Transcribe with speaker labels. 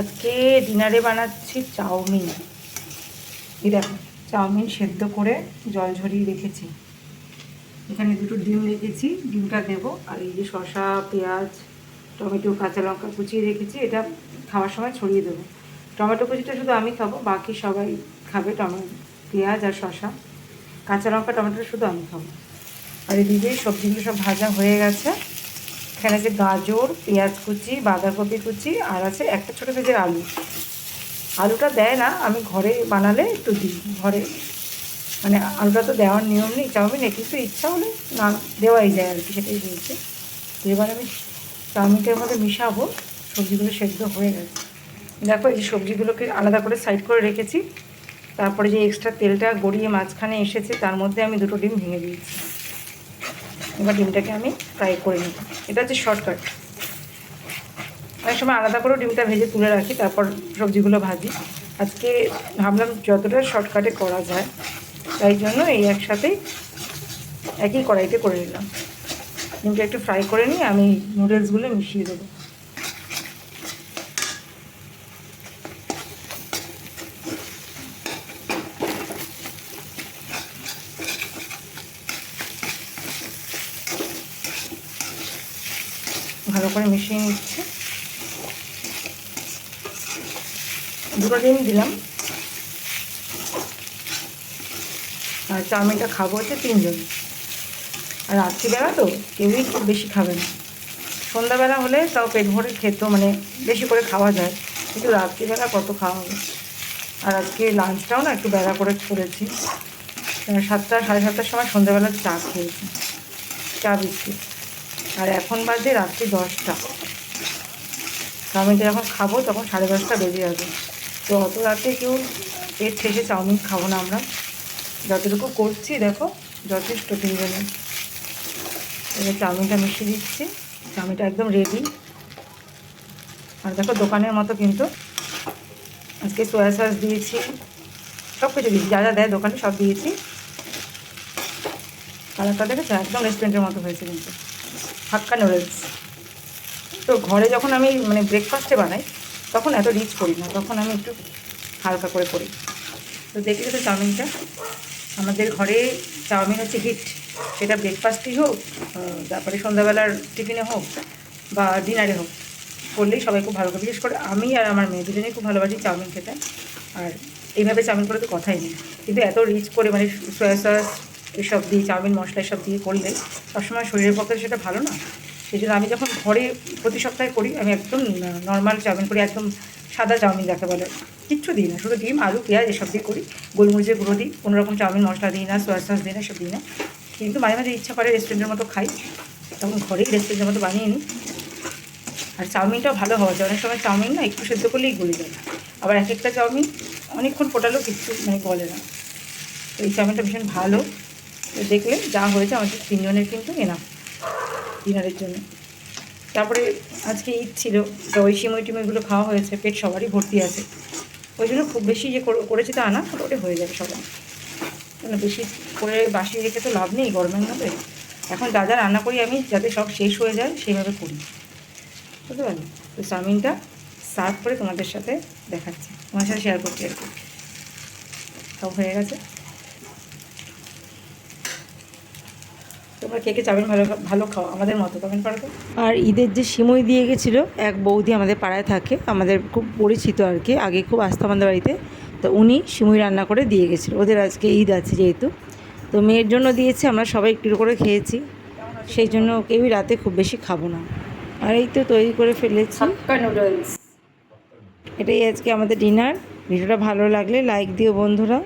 Speaker 1: আজকে ডিনারে বানাচ্ছি চাউমিন। এই দেখো, চাউমিন সেদ্ধ করে জল ঝরিয়ে রেখেছি। এখানে দুটো ডিম রেখেছি, ডিমটা দেবো। আর এই যে শসা, পেঁয়াজ, টমেটো, কাঁচা লঙ্কা কুচিয়ে রেখেছি, এটা খাওয়ার সময় ছড়িয়ে দেবো। টমেটো কুচিটা শুধু আমি খাব, বাকি সবাই খাবে টমেটো পেঁয়াজ আর শসা। কাঁচা লঙ্কা টমেটো শুধু আমি খাব। আর এদিকে সবজিগুলো সব ভাজা হয়ে গেছে এখানে আছে গাজর, পেঁয়াজ কুচি, বাঁধাকপি কুচি, আর আছে একটা ছোটো সাইজের আলু। আলুটা দেয় না, আমি ঘরে বানালে একটু দিই, ঘরে। মানে আলুটা তো দেওয়ার নিয়ম নেই, চাউমিনে কিন্তু ইচ্ছা হলে না, দেওয়াই যায় আর কি, সেটাই দিয়েছে তো এবার আমি চাউমিনটার মধ্যে মিশাবো, সবজিগুলো সেদ্ধ হয়ে গেছে। দেখো, এই সবজিগুলোকে আলাদা করে সাইড করে রেখেছি, তারপরে যে এক্সট্রা তেলটা গড়িয়ে মাঝখানে এসেছে, তার মধ্যে আমি দুটো ডিম ভেঙে দিয়েছি। এবার ডিমটাকে আমি ফ্রাই করে নিই। এটা হচ্ছে শর্টকাট অনেক সময় আলাদা করেও ডিমটা ভেজে তুলে রাখি, তারপর সবজিগুলো ভাজি। আজকে ভাবলাম যতটা শর্টকাটে করা যায়, তাই জন্য এই একসাথেই একই কড়াইতে করে নিলাম। ডিমটা একটু ফ্রাই করে নিয়ে আমি নুডলসগুলো মিশিয়ে দেবো। ভালো করে মিশিয়ে নিচ্ছে। দুটো ডিম দিলাম। আর চাউমিনটা খাব হচ্ছে তিনজন। আর রাত্রিবেলা তো কেউই খুব বেশি খাবে না। সন্ধ্যাবেলা হলে তাও পেট ভরে খেতো মানে বেশি করে খাওয়া যায়। কিন্তু রাত্রিবেলা কত খাওয়া হবে? আর আজকে লাঞ্চটাও না একটু বেলা করে করেছি। সাতটা, সাড়ে সাতটার সময় সন্ধ্যাবেলা চা খেয়েছি। চা বিস্কিট। আর এখন বাজে রাত্রি দশটা। চাউমিনটা যখন খাব তখন সাড়ে দশটা বেজে যাবে। তো অত রাতে কেউ পেট ঠেসে চাউমিন খাব না আমরা। যতটুকু করছি, দেখো, যথেষ্ট তিনজনের এবার চাউমিনটা মিশিয়ে দিচ্ছি। চাউমিনটা একদম রেডি আর দেখো, দোকানের মতো কিন্তু। আজকে সোয়া সস দিয়েছি। সব কিছু দিয়েছি, যা যা দেয় দোকানে সব দিয়েছি। কালারটা দেখেছ? একদম রেস্টুরেন্টের মতো হয়েছে কিন্তু। হাক্কা নুডলস তো ঘরে যখন আমি মানে ব্রেকফাস্টে বানাই, তখন এত রিচ করি না, তখন আমি একটু হালকা করে করি। তো দেখলে তো চাউমিনটা। আমাদের ঘরে চাউমিন হচ্ছে হিট সেটা ব্রেকফাস্টই হোক তারপরে সন্ধ্যাবেলার টিফিনে হোক বা ডিনারে হোক, করলেই সবাই খুব ভালো করে। বিশেষ করে আমি আর আমার মেয়ে দুজনেই খুব ভালোবাসি চাউমিন খেতে। আর এইভাবে চাউমিন করে তো কথাই নেই। কিন্তু এত রিচ করে মানে সয়া সস এসব দিয়ে, চাউমিন, মশলা এসব দিয়ে করলে সবসময় শরীরের পক্ষে সেটা ভালো না। সেই জন্য আমি যখন ঘরে প্রতি সপ্তাহে করি, আমি একদম নর্মাল চাউমিন করি, একদম সাদা চাউমিন যাকে বলে। কিচ্ছু দিই না, শুধু ডিম, আলু, পেঁয়াজ এসব দিয়ে করি। গোলমরিচের গুঁড়ো দিই, কোনো রকম চাউমিন, মশলা দিই না সোয়া সস দিই না সব দিই না। কিন্তু মাঝে মাঝে ইচ্ছা করে রেস্টুরেন্টের মতো খাই, তখন ঘরেই রেস্টুরেন্টের মতো বানিয়ে নিই। আর চাউমিনটাও ভালো হওয়া যায়, অনেক সময় চাউমিন না, একটু সেদ্ধ করলেই গলে যায়। আবার এক একটা চাউমিন অনেকক্ষণ ফোটালেও কিচ্ছু মানে গলে না। তো এই চাউমিনটা ভীষণ ভালো। দেখলে যা হয়েছে, আমাদের তিনজনের কিন্তু এনা ডিনারের জন্য। তারপরে আজকে ঈদ ছিল, তো ওই সিমই টিমইগুলো খাওয়া হয়েছে, পেট সবারই ভর্তি আছে। ওই জন্য খুব বেশি যে করে- করেছি তা না, ওটা হয়ে যাবে সবার। কেন বেশি করে বাসি রেখে তো লাভ নেই গরমের মধ্যে? এখন যা যা রান্না করি আমি, যাতে সব শেষ হয়ে যায়, সেইভাবে করি। বুঝতে পারলি? তো চাউমিনটা সার্ভ করে তোমাদের সাথে দেখাচ্ছি। তোমার সাথে শেয়ার করছি আর কি। সব হয়ে গেছে? তোমরা কে কে চাউমিন ভালো ভালো খাও আমাদের মতো কমেন্ট করো আর ঈদের যে সিমই দিয়ে গেছিল এক বৌদি আমাদের পাড়ায় থাকে আমাদের খুব পরিচিত আর কি আগে খুব আসতো আমাদের বাড়িতে তো উনি সিমই রান্না করে দিয়ে গেছিল। ওদের আজকে ঈদ আছে যেহেতু তো মেয়ের জন্য দিয়েছে আমরা সবাই একটু করে খেয়েছি সেই জন্য কেউই রাতে খুব বেশি খাব না। আর এই তো তৈরি করে ফেলেছি। নুডলস এটাই আজকে আমাদের ডিনার ভিডিওটা ভালো লাগলে লাইক দিও বন্ধুরা।